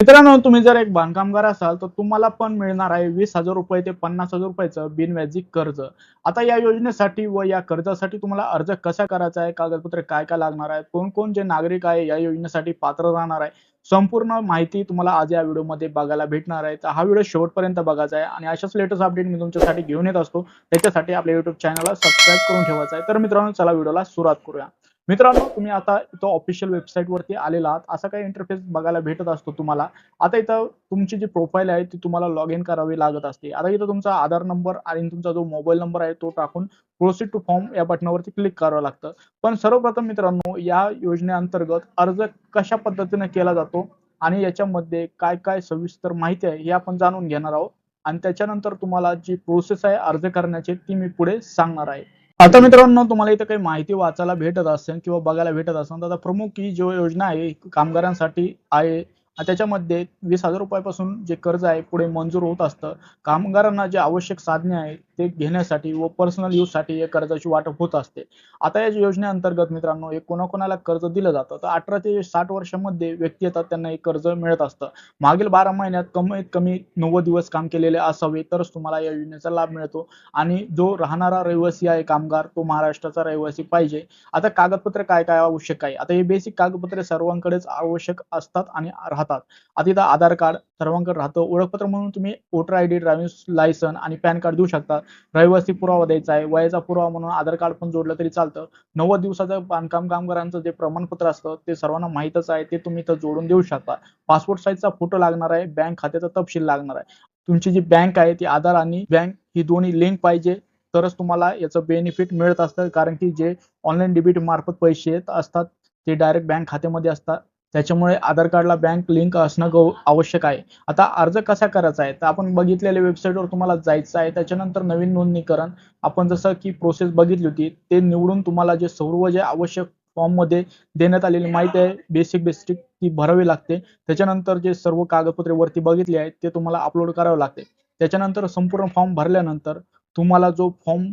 मित्रांनो तुम्ही जर एक बांधकामगार असाल तर तुम्हाला पण मिळणार आहे वीस हजार रुपये ते पन्नास हजार रुपयाचं बिनव्याजी कर्ज. आता या योजनेसाठी व या कर्जासाठी तुम्हाला अर्ज कसा करायचा आहे कागदपत्र काय काय लागणार आहे कोण कोण जे नागरिक आहे या योजनेसाठी पात्र राहणार आहे संपूर्ण माहिती तुम्हाला आज या व्हिडिओमध्ये बघायला भेटणार आहे. तर हा व्हिडिओ शेवटपर्यंत बघायचा आहे आणि अशाच लेटेस्ट अपडेट मी तुमच्यासाठी घेऊन येत असतो. त्याच्यासाठी आपल्या युट्यूब चॅनलला सबस्क्राईब करून ठेवायचा आहे. तर मित्रांनो चला व्हिडिओला सुरुवात करूया. मित्रांनो तुम्ही आता इथं ऑफिशियल वेबसाईट वरती आलेला आहात. असा काही इंटरफेस बघायला भेटत असतो तुम्हाला. आता इथं तुमची जी प्रोफाईल आहे ती तुम्हाला लॉग इन करावी लागत असते. आता इथं तुमचा आधार नंबर आणि तुमचा जो मोबाईल नंबर आहे तो टाकून प्रोसीड टू फॉर्म या बटनावरती क्लिक करावं लागतं. पण सर्वप्रथम मित्रांनो या योजनेअंतर्गत अर्ज कशा पद्धतीने केला जातो आणि याच्यामध्ये काय काय सविस्तर माहिती आहे हे आपण जाणून घेणार आहोत. आणि त्याच्यानंतर तुम्हाला जी प्रोसेस आहे अर्ज करण्याची ती मी पुढे सांगणार आहे. आता मित्रांनो तुम्हाला इथं काही माहिती वाचायला भेटत असेल किंवा बघायला भेटत असेल तर आता प्रमुख ही जो योजना आहे कामगारांसाठी आहे त्याच्यामध्ये वीस हजार रुपयापासून जे कर्ज आहे पुढे मंजूर होत असतं. कामगारांना जे आवश्यक साधने आहे ते घेण्यासाठी व पर्सनल यूजसाठी या कर्जाची वाटप होत असते. आता या योजनेअंतर्गत मित्रांनो हे कोणाकोणाला कर्ज दिलं जातं तर अठरा ते साठ वर्षामध्ये व्यक्ती येतात त्यांना हे कर्ज मिळत असतं. मागील बारा महिन्यात कमीत कमी नव्वद दिवस काम केलेले असावे तरच तुम्हाला या योजनेचा लाभ मिळतो. आणि जो राहणारा रहिवासी आहे कामगार तो महाराष्ट्राचा रहिवासी पाहिजे. आता कागदपत्र काय काय आवश्यक आहे? आता हे बेसिक कागदपत्रे सर्वांकडेच आवश्यक असतात आणि राहतात. आता इथं आधार कार्ड सर्वांकडे राहतं. ओळखपत्र म्हणून तुम्ही voter I D driving licence आणि पॅन कार्ड देऊ शकता. रहिवासी पुरावा द्यायचा आहे. वयाचा पुरावा म्हणून आधार कार्ड पण जोडलं तरी चालतं. नव्वद दिवसाचं बांधकाम कामगारांचं जे प्रमाणपत्र असतं ते सर्वांना माहीतच आहे. ते तुम्ही इथं जोडून देऊ शकता. पासपोर्ट साईजचा फोटो लागणार आहे. बँक खात्याचा तपशील लागणार आहे. तुमची जी बँक आहे ती आधार आणि बँक ही दोन्ही लिंक पाहिजे. तरच तुम्हाला याचं बेनिफिट मिळत असतं. कारण की जे ऑनलाईन डेबिट मार्फत पैसे येत असतात ते डायरेक्ट बँक खात्यामध्ये असतात. त्याच्यामुळे आधार कार्डला बँक लिंक असणं गौ आवश्यक आहे. आता अर्ज कसा करायचा आहे? तर आपण बघितलेल्या वेबसाईटवर तुम्हाला जायचं आहे. त्याच्यानंतर नवीन नोंदणीकरण. आपण जसं की प्रोसेस बघितली होती ते निवडून तुम्हाला जे सर्व जे आवश्यक फॉर्ममध्ये देण्यात आलेली माहिती आहे बेसिक बेसिक ती भरावी लागते. त्याच्यानंतर जे सर्व कागदपत्रे वरती बघितली आहेत ते तुम्हाला अपलोड करावे लागते. त्याच्यानंतर संपूर्ण फॉर्म भरल्यानंतर तुम्हाला जो फॉर्म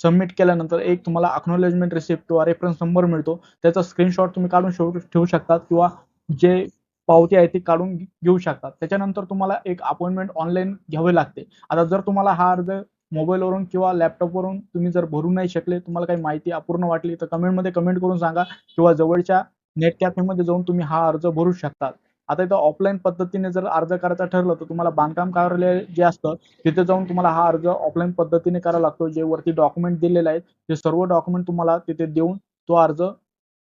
सबमिट केल्यानंतर एक तुम्हाला अक्नॉलेजमेंट रिसिप्ट किंवा रेफरन्स नंबर मिळतो. त्याचा स्क्रीनशॉट तुम्ही काढून ठेवू ठेवू शकतात किंवा जे पावती आहे ती काढून घेऊ शकतात. त्याच्यानंतर तुम्हाला एक अपॉइंटमेंट ऑनलाईन घ्यावे लागते. आता जर तुम्हाला हा अर्ज मोबाईलवरून किंवा लॅपटॉपवरून तुम्ही जर भरू नाही शकले तुम्हाला काही माहिती अपूर्ण वाटली तर कमेंटमध्ये कमेंट करून सांगा किंवा जवळच्या नेट कॅफेमध्ये जाऊन तुम्ही हा अर्ज भरू शकतात. आता इथं ऑफलाईन पद्धतीने जर अर्ज करायचा ठरलं तर तुम्हाला बांधकाम कार्यालय जे असतं तिथे जाऊन तुम्हाला हा अर्ज ऑफलाईन पद्धतीने करावा लागतो. जे वरती डॉक्युमेंट दिलेले आहेत ते सर्व डॉक्युमेंट तुम्हाला तिथे देऊन तो अर्ज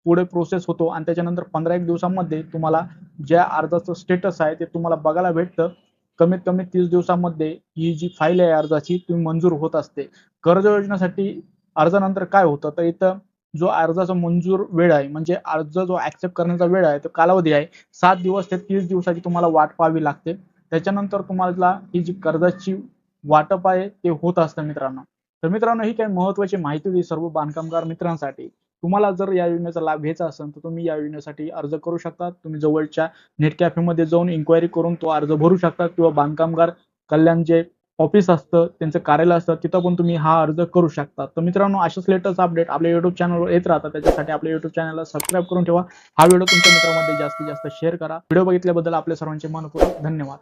पुढे प्रोसेस होतो आणि त्याच्यानंतर पंधरा एक दिवसामध्ये तुम्हाला ज्या अर्जाचं स्टेटस आहे ते तुम्हाला बघायला भेटतं. कमीत कमी तीस दिवसामध्ये ही जी फाईल आहे अर्जाची ती मंजूर होत असते. कर्ज योजनेसाठी अर्जानंतर काय होतं? तर इथं जो अर्जाचा मंजूर वेळ आहे म्हणजे अर्ज जो ऍक्सेप्ट करण्याचा वेळ आहे तो कालावधी आहे सात दिवस ते तीस दिवसाची तुम्हाला वाट पाहावी लागते. त्याच्यानंतर तुम्हाला ही जी कर्जाची वाटप आहे ते होत असतं मित्रांनो. तर मित्रांनो ही काही महत्वाची माहिती होती सर्व बांधकामगार मित्रांसाठी. तुम्हाला जर या योजनेचा लाभ घ्यायचा असेल तर तुम्ही या योजनेसाठी अर्ज करू शकता. तुम्ही जवळच्या नेट कॅफेमध्ये जाऊन इन्क्वायरी करून तो अर्ज भरू शकता किंवा बांधकामगार कल्याण जे ऑफिस असतं त्यांचं कार्यालय असतं तिथं पण तुम्ही हा अर्ज करू शकता. तर मित्रांनो अशाच लेटेस्ट अपडेट आपल्या युट्यूब चॅनलवर येत राहतात. त्याच्यासाठी आपल्या युट्यूब चॅनलला सबस्क्राईब करून ठेवा. हा व्हिडिओ तुमच्या मित्रांमध्ये जास्तीत जास्त शेअर करा. व्हिडिओ बघितल्याबद्दल आपल्या सर्वांचे मनपूर्वक धन्यवाद.